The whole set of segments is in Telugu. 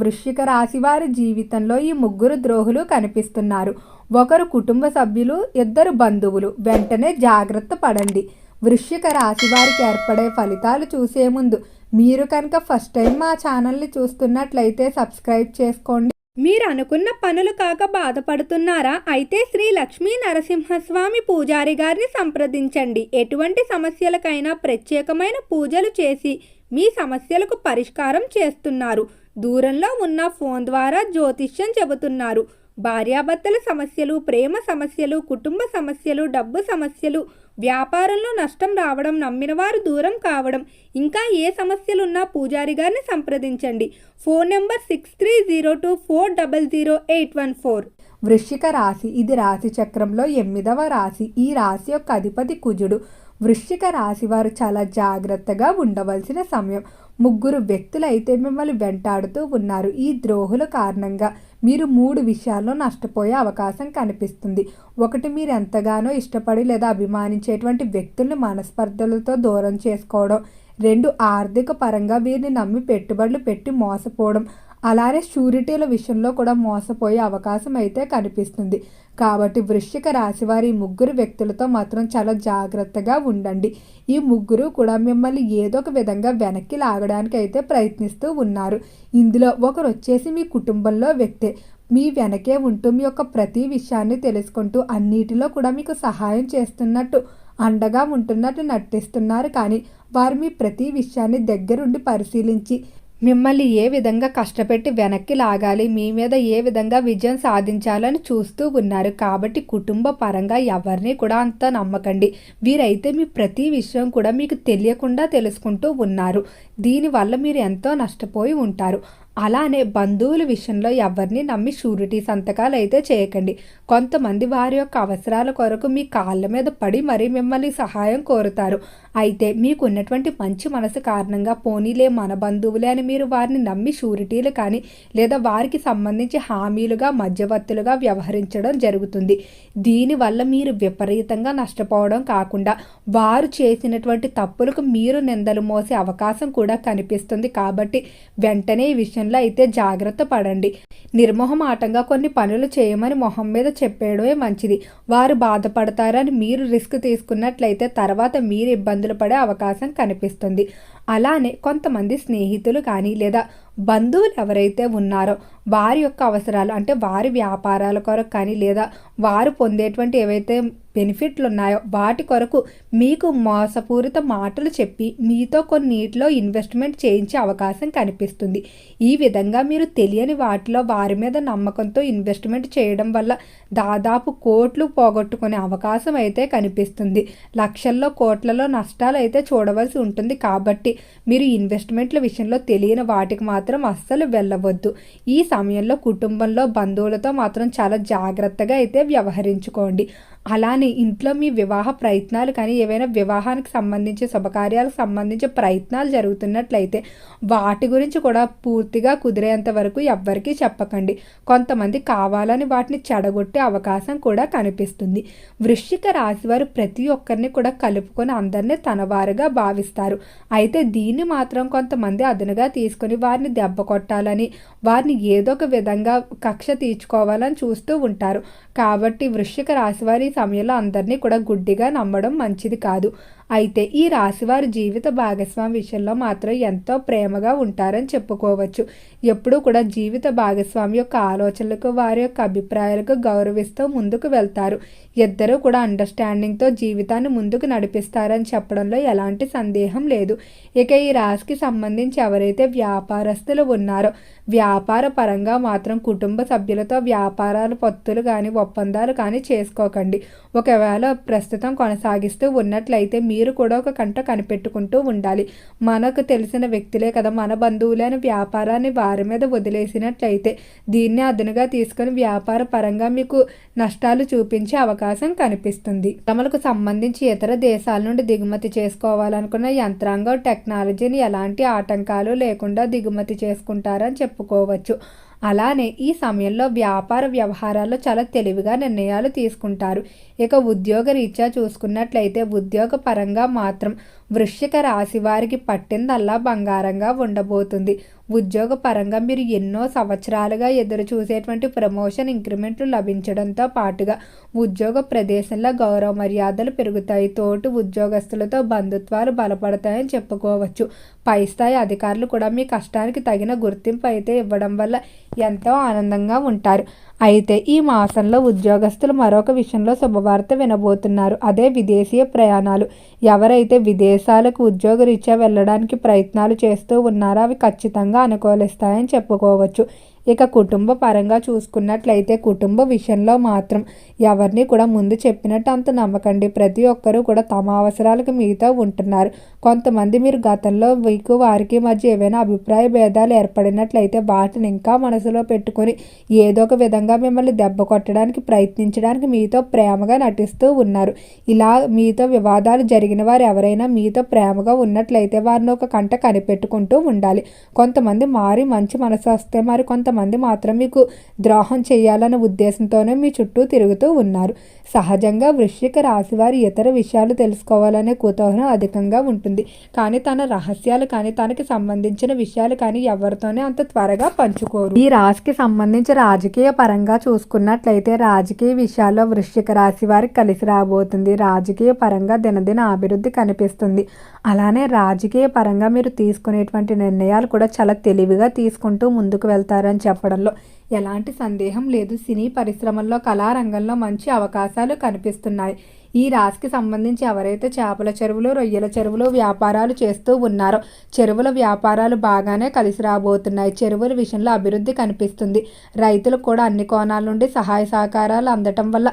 వృశ్చిక రాశి వారి జీవితంలో ఈ ముగ్గురు ద్రోహులు కనిపిస్తున్నారు. ఒకరు కుటుంబ సభ్యులు ఇద్దరు బంధువులు. వెంటనే జాగ్రత్త పడండి. వృశ్చిక రాశి వారికి ఏర్పడే ఫలితాలు చూసే ముందు మీరు కనుక ఫస్ట్ టైం మా ఛానల్ని చూస్తున్నట్లయితే సబ్స్క్రైబ్ చేసుకోండి. మీరు అనుకున్న పనులు కాక బాధపడుతున్నారా? అయితే శ్రీ లక్ష్మీ నరసింహస్వామి పూజారి గారిని సంప్రదించండి. ఎటువంటి సమస్యలకైనా ప్రత్యేకమైన పూజలు చేసి మీ సమస్యలకు పరిష్కారం చేస్తున్నారు. దూరంలో ఉన్న ఫోన్ ద్వారా జ్యోతిష్యం చెబుతున్నారు. భార్యాభర్తల సమస్యలు ప్రేమ సమస్యలు కుటుంబ సమస్యలు డబ్బు సమస్యలు వ్యాపారంలో నష్టం రావడం నమ్మిన వారు దూరం కావడం ఇంకా ఏ సమస్యలున్నా పూజారి గారిని సంప్రదించండి. Phone number six three zero two four double zero eight one four వృశ్చిక రాశి ఇది రాశి చక్రంలో ఎనిమిదవ రాశి. ఈ రాశి యొక్క అధిపతి కుజుడు. వృశ్చిక రాశి వారు చాలా జాగ్రత్తగా ఉండవలసిన సమయం. ముగ్గురు వ్యక్తులు అయితే మిమ్మల్ని వెంటాడుతూ ఉన్నారు. ఈ ద్రోహుల కారణంగా మీరు మూడు విషయాల్లో నష్టపోయే అవకాశం కనిపిస్తుంది. ఒకటి మీరు ఎంతగానో ఇష్టపడి లేదా అభిమానించేటువంటి వ్యక్తుల్ని మనస్పర్ధలతో దూరం చేసుకోవడం. రెండు ఆర్థిక పరంగా వీరిని నమ్మి పెట్టుబడులు పెట్టి మోసపోవడం. అలానే షూరిటీల విషయంలో కూడా మోసపోయే అవకాశం అయితే కనిపిస్తుంది. కాబట్టి వృశ్చిక రాశి వారి ముగ్గురు వ్యక్తులతో మాత్రం చాలా జాగ్రత్తగా ఉండండి. ఈ ముగ్గురు కూడా మిమ్మల్ని ఏదో ఒక విధంగా వెనక్కి లాగడానికి అయితే ప్రయత్నిస్తూ ఉన్నారు. ఇందులో ఒకరు వచ్చేసి మీ కుటుంబంలో వ్యక్తే. మీ వెనకే ఉంటూ మీ యొక్క ప్రతి విషయాన్ని తెలుసుకుంటూ అన్నిటిలో కూడా మీకు సహాయం చేస్తున్నట్టు అండగా ఉంటున్నట్టు నటిస్తున్నారు. కానీ వారు మీ ప్రతి విషయాన్ని దగ్గరుండి పరిశీలించి మిమ్మల్ని ఏ విధంగా కష్టపెట్టి వెనక్కి లాగాలి మీ మీద ఏ విధంగా విజయం సాధించాలని చూస్తూ ఉన్నారు. కాబట్టి కుటుంబ పరంగా ఎవరిని కూడా అంత నమ్మకండి. వీరైతే మీ ప్రతి విషయం కూడా మీకు తెలియకుండా తెలుసుకుంటూ ఉన్నారు. దీనివల్ల మీరు ఎంతో నష్టపోయి ఉంటారు. అలానే బంధువుల విషయంలో ఎవరిని నమ్మి షూరిటీ సంతకాలు అయితే చేయకండి. కొంతమంది వారి యొక్క అవసరాల కొరకు మీ కాళ్ళ మీద పడి మరీ మిమ్మల్ని సహాయం కోరుతారు. అయితే మీకు ఉన్నటువంటి మంచి మనసు కారణంగా పోనీలే మన బంధువులే అని మీరు వారిని నమ్మి షూరిటీలు కానీ లేదా వారికి సంబంధించి హామీలుగా మధ్యవర్తులుగా వ్యవహరించడం జరుగుతుంది. దీనివల్ల మీరు విపరీతంగా నష్టపోవడం కాకుండా వారు చేసినటువంటి తప్పులకు మీరు నిందలు మోసే అవకాశం కూడా కనిపిస్తుంది. కాబట్టి వెంటనే ఈ విషయంలో అయితే జాగ్రత్త పడండి. నిర్మోహమాటంగా కొన్ని పనులు చేయమని మొహం మీద చెప్పేయడమే మంచిది. వారు బాధపడతారని మీరు రిస్క్ తీసుకున్నట్లయితే తర్వాత మీరు ఇబ్బంది ఇబ్బందులు పడే అవకాశం కనిపిస్తుంది. అలానే కొంతమంది స్నేహితులు కానీ లేదా బంధువులు ఎవరైతే ఉన్నారో వారి యొక్క అవసరాలు అంటే వారి వ్యాపారాల కొరకు కానీ లేదా వారు పొందేటువంటి ఏవైతే బెనిఫిట్లు ఉన్నాయో వాటి కొరకు మీకు మోసపూరిత మాటలు చెప్పి మీతో కొన్నిటిలో ఇన్వెస్ట్మెంట్ చేయించే అవకాశం కనిపిస్తుంది. ఈ విధంగా మీరు తెలియని వాటిలో వారి మీద నమ్మకంతో ఇన్వెస్ట్మెంట్ చేయడం వల్ల దాదాపు కోట్లు పోగొట్టుకునే అవకాశం అయితే కనిపిస్తుంది. లక్షల్లో కోట్లలో నష్టాలు అయితే చూడవలసి ఉంటుంది. కాబట్టి మీరు ఇన్వెస్ట్మెంట్ల విషయంలో తెలియని వాటికి మాత్రం అస్సలు వెళ్ళవద్దు. ఈ సమయంలో కుటుంబంలో బంధువులతో మాత్రం చాలా జాగ్రత్తగా అయితే వ్యవహరించుకోండి. అలానే ఇంట్లో మీ వివాహ ప్రయత్నాలు కానీ ఏవైనా వివాహానికి సంబంధించి శుభకార్యాలకు సంబంధించి ప్రయత్నాలు జరుగుతున్నట్లయితే వాటి గురించి కూడా పూర్తిగా కుదిరేంత వరకు ఎవ్వరికీ చెప్పకండి. కొంతమంది కావాలని వాటిని చెడగొట్టే అవకాశం కూడా కనిపిస్తుంది. వృశ్చిక రాశి వారు ప్రతి ఒక్కరిని కూడా కలుపుకొని అందరినీ తనవారుగా భావిస్తారు. అయితే దీన్ని మాత్రం కొంతమంది అదనుగా తీసుకొని వారిని దెబ్బ కొట్టాలని వారిని ఏదో ఒక విధంగా కక్ష తీర్చుకోవాలని చూస్తూ ఉంటారు. కాబట్టి వృశ్చిక రాశి వారి సమయంలో అందరినీ కూడా గుడ్డిగా నమ్మడం మంచిది కాదు. అయితే ఈ రాశివారు జీవిత భాగస్వామి విషయంలో మాత్రం ఎంతో ప్రేమగా ఉంటారని చెప్పుకోవచ్చు. ఎప్పుడూ కూడా జీవిత భాగస్వామి యొక్క ఆలోచనలకు వారి యొక్క అభిప్రాయాలకు గౌరవిస్తూ ముందుకు వెళ్తారు. ఇద్దరూ కూడా అండర్స్టాండింగ్తో జీవితాన్ని ముందుకు నడిపిస్తారని చెప్పడంలో ఎలాంటి సందేహం లేదు. ఇక ఈ రాశికి సంబంధించి ఎవరైతే వ్యాపారస్తులు ఉన్నారో వ్యాపార పరంగా మాత్రం కుటుంబ సభ్యులతో వ్యాపారాలు పొత్తులు కానీ ఒప్పందాలు కానీ చేసుకోకండి. ఒకవేళ ప్రస్తుతం కొనసాగిస్తూ ఉన్నట్లయితే మీరు కూడా ఒక కంట కనిపెట్టుకుంటూ ఉండాలి. మనకు తెలిసిన వ్యక్తులే కదా మన బంధువులైన వ్యాపారాన్ని వారి మీద వదిలేసినట్లయితే దీన్ని అదనుగా తీసుకొని వ్యాపార పరంగా మీకు నష్టాలు చూపించే అవకాశం కనిపిస్తుంది. తమలకు సంబంధించి ఇతర దేశాల నుండి దిగుమతి చేసుకోవాలనుకున్న యంత్రాంగం టెక్నాలజీని ఎలాంటి ఆటంకాలు లేకుండా దిగుమతి చేసుకుంటారని చెప్పుకోవచ్చు. అలానే ఈ సమయంలో వ్యాపార వ్యవహారాల్లో చాలా తెలివిగా నిర్ణయాలు తీసుకుంటారు. ఇక ఉద్యోగ రీత్యా చూసుకున్నట్లయితే ఉద్యోగ పరంగా మాత్రం వృశ్చిక రాశి వారికి పట్టిందల్లా బంగారంగా ఉండబోతుంది. ఉద్యోగ పరంగా మీరు ఎన్నో సంవత్సరాలుగా ఎదురు చూసేటువంటి ప్రమోషన్ ఇంక్రిమెంట్లు లభించడంతో పాటుగా ఉద్యోగ ప్రదేశంలో గౌరవ మర్యాదలు పెరుగుతాయి. తోటి ఉద్యోగస్తులతో బంధుత్వాలు బలపడతాయని చెప్పుకోవచ్చు. పై స్థాయి అధికారులు కూడా మీ కష్టానికి తగిన గుర్తింపు అయితే ఇవ్వడం వల్ల ఎంతో ఆనందంగా ఉంటారు. అయితే ఈ మాసంలో ఉద్యోగస్తులు మరొక విషయంలో శుభవార్త వినబోతున్నారు. అదే విదేశీయ ప్రయాణాలు. ఎవరైతే దేశాలకు ఉద్యోగరీత్యా వెళ్ళడానికి ప్రయత్నాలు చేస్తూ ఉన్నారో అవి ఖచ్చితంగా అనుకూలిస్తాయని చెప్పుకోవచ్చు. ఇక కుటుంబ పరంగా చూసుకున్నట్లయితే కుటుంబ విషయంలో మాత్రం ఎవరిని కూడా ముందు చెప్పినట్టు అంత నమ్మకండి. ప్రతి ఒక్కరూ కూడా తమ అవసరాలకు మీతో ఉంటున్నారు. కొంతమంది మీరు గతంలో మీకు వారికి మధ్య ఏవైనా అభిప్రాయ భేదాలు ఏర్పడినట్లయితే వాటిని ఇంకా మనసులో పెట్టుకొని ఏదో ఒక విధంగా మిమ్మల్ని దెబ్బ కొట్టడానికి ప్రయత్నించడానికి మీతో ప్రేమగా నటిస్తూ ఉన్నారు. ఇలా మీతో వివాదాలు జరిగిన వారు ఎవరైనా మీతో ప్రేమగా ఉన్నట్లయితే వారిని ఒక కంట కనిపెట్టుకుంటూ ఉండాలి. కొంతమంది మారి మంచి మనసు వస్తే మరి కొంత కొంతమంది మాత్రం మీకు ద్రోహం చేయాలన్న ఉద్దేశంతోనే మీ చుట్టూ తిరుగుతూ ఉన్నారు. సహజంగా వృశ్చిక రాశి వారి ఇతర విషయాలు తెలుసుకోవాలనే కుతూహలం అధికంగా ఉంటుంది. కానీ తన రహస్యాలు కానీ తనకి సంబంధించిన విషయాలు కానీ ఎవరితోనే అంత త్వరగా పంచుకోరు. ఈ రాశికి సంబంధించి రాజకీయ పరంగా చూసుకున్నట్లయితే రాజకీయ విషయాల్లో వృశ్చిక రాశి వారికి కలిసి రాబోతుంది. రాజకీయ పరంగా దినదిన అభివృద్ధి కనిపిస్తుంది. అలానే రాజకీయ పరంగా మీరు తీసుకునేటువంటి నిర్ణయాలు కూడా చాలా తెలివిగా తీసుకుంటూ ముందుకు వెళ్తారని చెప్పడంలో ఎలాంటి సందేహం లేదు. సినీ పరిశ్రమల్లో కళారంగంలో మంచి అవకాశాలు కనిపిస్తున్నాయి. ఈ రాశికి సంబంధించి ఎవరైతే చేపల చెరువులు రొయ్యల చెరువులు వ్యాపారాలు చేస్తూ ఉన్నారో చెరువుల వ్యాపారాలు బాగానే కలిసి రాబోతున్నాయి. చెరువుల విషయంలో అభివృద్ధి కనిపిస్తుంది. రైతులకు కూడా అన్ని కోణాల నుండి సహాయ సహకారాలు అందటం వల్ల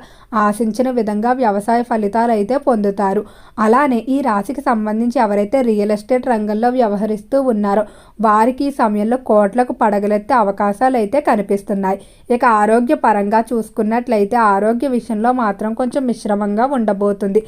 ఆశించిన విధంగా వ్యవసాయ ఫలితాలు అయితే పొందుతారు. అలానే ఈ రాశికి సంబంధించి ఎవరైతే రియల్ ఎస్టేట్ రంగంలో వ్యవహరిస్తూ ఉన్నారో వారికి ఈ సమయంలో కోట్లకు పడగలెత్తే అవకాశాలు అయితే కనిపిస్తున్నాయి. ఇక ఆరోగ్య పరంగా చూసుకున్నట్లయితే ఆరోగ్య విషయంలో మాత్రం కొంచెం మిశ్రమంగా ఉండబోతుంది.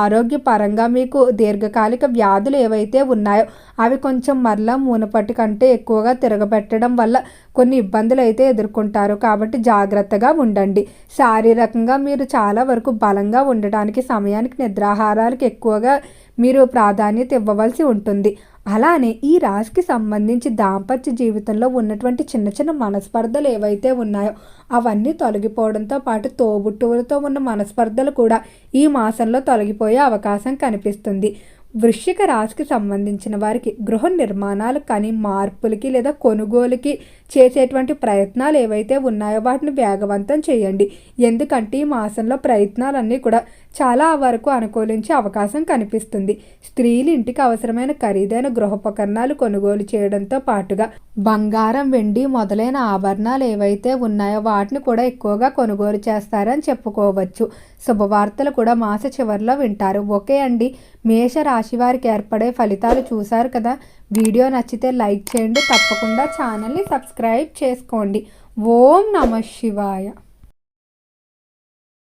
ఆరోగ్యపరంగా మీకు దీర్ఘకాలిక వ్యాధులు ఏవైతే ఉన్నాయో అవి కొంచెం మరలా మునపటి కంటే ఎక్కువగా తిరగబెట్టడం వల్ల కొన్ని ఇబ్బందులు అయితే ఎదుర్కొంటారు. కాబట్టి జాగ్రత్తగా ఉండండి. శారీరకంగా మీరు చాలా వరకు బలంగా ఉండటానికి సమయానికి నిద్రాహారాలకు ఎక్కువగా మీరు ప్రాధాన్యత ఇవ్వవలసి ఉంటుంది. అలానే ఈ రాశికి సంబంధించి దాంపత్య జీవితంలో ఉన్నటువంటి చిన్న చిన్న మనస్పర్ధలు ఏవైతే ఉన్నాయో అవన్నీ తొలగిపోవడంతో పాటు తోబుట్టువులతో ఉన్న మనస్పర్ధలు కూడా ఈ మాసంలో తొలగిపోయే అవకాశం కనిపిస్తుంది. వృశ్చిక రాశికి సంబంధించిన వారికి గృహ నిర్మాణాలు కానీ మార్పులకి లేదా కొనుగోలుకి చేసేటువంటి ప్రయత్నాలు ఏవైతే ఉన్నాయో వాటిని వేగవంతం చేయండి. ఎందుకంటే ఈ మాసంలో ప్రయత్నాలన్నీ కూడా చాలా వరకు అనుకూలించే అవకాశం కనిపిస్తుంది. స్త్రీలు ఇంటికి అవసరమైన ఖరీదైన గృహోపకరణాలు కొనుగోలు చేయడంతో పాటుగా బంగారం వెండి మొదలైన ఆభరణాలు ఏవైతే ఉన్నాయో వాటిని కూడా ఎక్కువగా కొనుగోలు చేస్తారని చెప్పుకోవచ్చు. శుభవార్తలు కూడా మాస చివరిలో వింటారు. ఓకే అండి. మేష రాశి వారికి ఏర్పడే ఫలితాలు చూశారు కదా? వీడియో నచ్చితే లైక్ చేయండి. తప్పకుండా ఛానల్ని సబ్స్క్రైబ్ చేసుకోండి. ఓం నమ శివాయ.